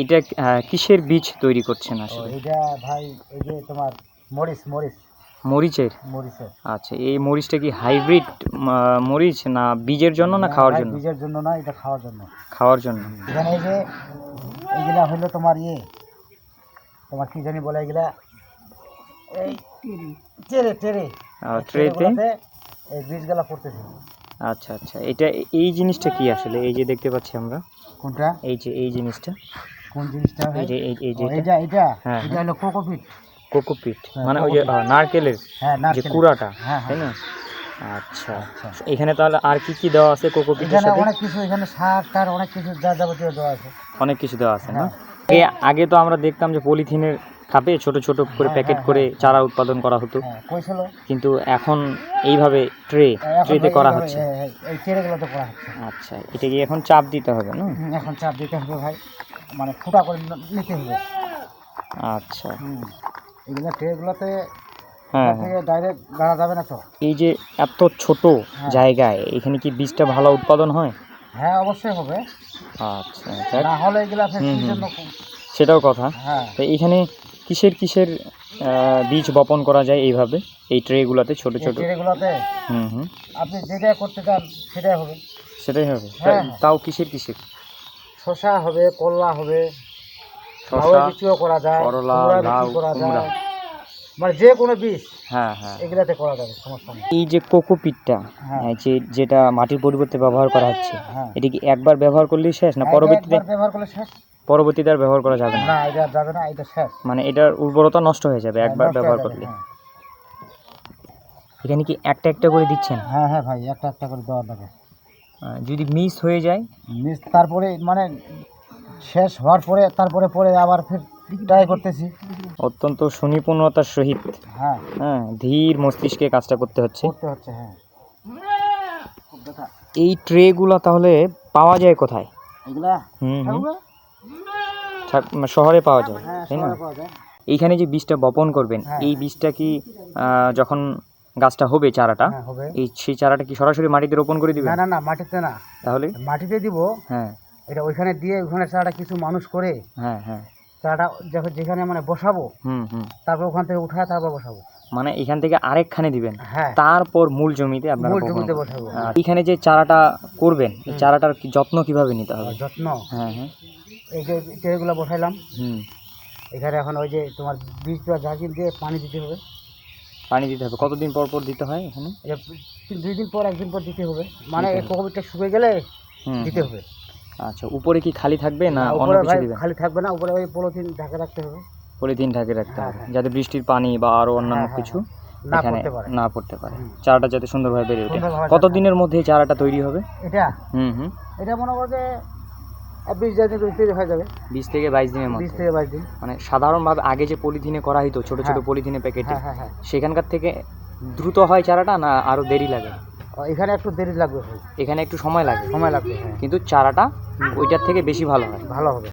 এটা কিসের বীজ তৈরি করছেন আসলে? এটা ভাই এই যে তোমার মরিচ মরিচ। মরিচের? মরিচের। আচ্ছা এই মরিচটা কি হাইব্রিড মরিচ না বীজের জন্য না খাওয়ার জন্য? বীজের জন্য না এটা খাওয়ার জন্য। খাওয়ার জন্য। এখানে এই যে এগুলা হলো তোমার ইয়ে তোমার কি জানি বলে এগুলা? এই টেরে টেরে। ট্রেতে? এই বীজগুলা পড়তেছে। আচ্ছা আচ্ছা এটা এই জিনিসটা কি আসলে? এই যে দেখতে পাচ্ছি আমরা। কোনটা? এই যে এই জিনিসটা। কোন জিনিসটা? এই যে এই যে এটা? এটা হ্যাঁ, এটা হলো কোকোপিট। কোকোপিট। হ্যাঁ, মানে ওই যে নারকেলের হ্যাঁ যে কুড়াটা হ্যাঁ তাই হ্যাঁ না? আচ্ছা। আচ্ছা। এখানে তাহলে আর কি কি দেওয়া আছে কোকোপিটের সাথে? অনেক কিছু এখানে সার টার অনেক কিছু যা যাবতীয় দেওয়া আছে। অনেক কিছু দেওয়া আছে না? হ্যাঁ। আগে তো আমরা দেখতাম যে পলিথিনের খাপে ছোট ছোট করে হ্যাঁ, প্যাকেট হ্যাঁ, করে চারা উৎপাদন করা হতো। হ্যাঁ কিন্তু এখন এইভাবে ট্রে ট্রেতে হ্যাঁ, হ্যাঁ, করা হচ্ছে। আচ্ছা এটা কি এখন চাপ দিতে হবে না? এখন চাপ দিতে হবে ভাই। মানে ফুটা করে নিতে হবে। আচ্ছা। এগুলো ট্রেগুলোতে হ্যাঁ হ্যাঁ। ডাইরেক্ট গাড়া যাবে না তো। এই যে এত ছোট হ্যাঁ। জায়গায় এখানে কি বীজটা ভালো উৎপাদন হয়? হ্যাঁ অবশ্যই হবে। আচ্ছা না হলে এগুলা সেটাও কথা। হ্যাঁ। তো এখানে কিসের কিসের বীজ বপন করা যায় এইভাবে? এই ট্রেগুলোতে ছোট ছোট? ট্রেগুলোতে হুম হুম। আপনি যেটা করতে চান সেটাই হবে। সেটাই হবে। হ্যাঁ। তাও কিসের কিসের? শসা হবে করলা হবে লাউয়ের করা যায় করলা, লাউ, করা যায়। মানে যে কোনো বীজ হ্যাঁ হ্যাঁ। এগুলাতে করা যাবে সমস্যা নেই। এই যে কোকোপিটটা হ্যাঁ। যে যেটা মাটির পরিবর্তে ব্যবহার করা হচ্ছে হ্যাঁ। এটা কি একবার ব্যবহার করলেই শেষ না পরবর্তীতে? ব্যবহার করলে শেষ? পরবর্তীতে আর ব্যবহার করা যাবে না। এটা যাবে না এটা শেষ। মানে এটার উর্বরতা নষ্ট হয়ে যাবে একবার ব্যবহার করলে। এখানে কি একটা একটা করে দিচ্ছেন? হ্যাঁ হ্যাঁ ভাই একটা একটা করে দেওয়া লাগে যদি মিস হয়ে যায় মিস তারপরে মানে শেষ হওয়ার পরে তারপরে পরে আবার ফের ট্রাই করতেছি। অত্যন্ত সুনিপুণতার সহিত হ্যাঁ। হ্যাঁ ধীর মস্তিষ্কে কাজটা করতে হচ্ছে। করতে হচ্ছে হ্যাঁ। এই ট্রেগুলো তাহলে পাওয়া যায় কোথায়? এগুলা? হুম শহরে পাওয়া যায় হ্যাঁ তাই না? এইখানে যে বীজটা বপন করবেন হ্যাঁ। এই বীজটা কি যখন গাছটা হবে চারাটা? হ্যাঁ হবে। এই সেই চারাটা কি সরাসরি মাটিতে রোপণ করে দিবে না না না মাটিতে না। তাহলে? মাটিতে দিব। হ্যাঁ। এটা ওইখানে দিয়ে ওখানে চারাটা কিছু মানুষ করে হ্যাঁ হ্যাঁ। চারাটা যেখানে মানে বসাবো হুম হুম। তারপর ওখান থেকে উঠায় তারপর বসাবো। মানে এখান থেকে আরেকখানে দিবেন? হ্যাঁ। তারপর মূল জমিতে আপনারা মূল জমিতে বসাবো। এখানে যে চারাটা করবেন এই চারাটার কি যত্ন কীভাবে নিতে হবে? যত্ন। হ্যাঁ হ্যাঁ। এই যে ট্রেগুলো বসাইলাম। হুম। এখানে এখন ওই যে তোমার বীজটা ঝাঁকি দিয়ে পানি দিতে হবে। পানি দিতে হবে। কতদিন পর পর দিতে হয় এখানে? দুই দিন পর একদিন পর দিতে হবে। মানে কোকোপিটটা শুকিয়ে গেলে দিতে হবে। আচ্ছা উপরে কি খালি থাকবে না অন্য কিছু দিবেন? খালি থাকবে না উপরে ওই পলিথিন ঢাকা রাখতে হবে। পলিথিন ঢাকে রাখতে হ্যাঁ, হবে হ্যাঁ। যাতে বৃষ্টির পানি বা আরও অন্যান্য হ্যাঁ, হ্যাঁ, কিছু না এখানে না পড়তে পারে। চারাটা যাতে সুন্দরভাবে বেড়ে ওঠে। কতদিনের কত মধ্যে চারাটা তৈরি হবে? এটা? হুম হুম। এটা মনে করো যে বিশ দিন থেকে হয়ে যাবে। বিশ থেকে বাইশ দিনের বিশ থেকে বাইশ দিন। মানে সাধারণভাবে আগে যে পলিথিনে করা হতো ছোট ছোট হ্যাঁ। পলিথিনে প্যাকেটে হ্যাঁ হ্যাঁ হ্যাঁ। সেখানকার থেকে দ্রুত হয় চারাটা না আরও দেরি লাগে? এখানে একটু দেরি লাগবে। এখানে একটু সময় লাগে। সময় লাগবে কিন্তু চারাটা ওইটার থেকে বেশি ভালো হয়। ভালো হবে।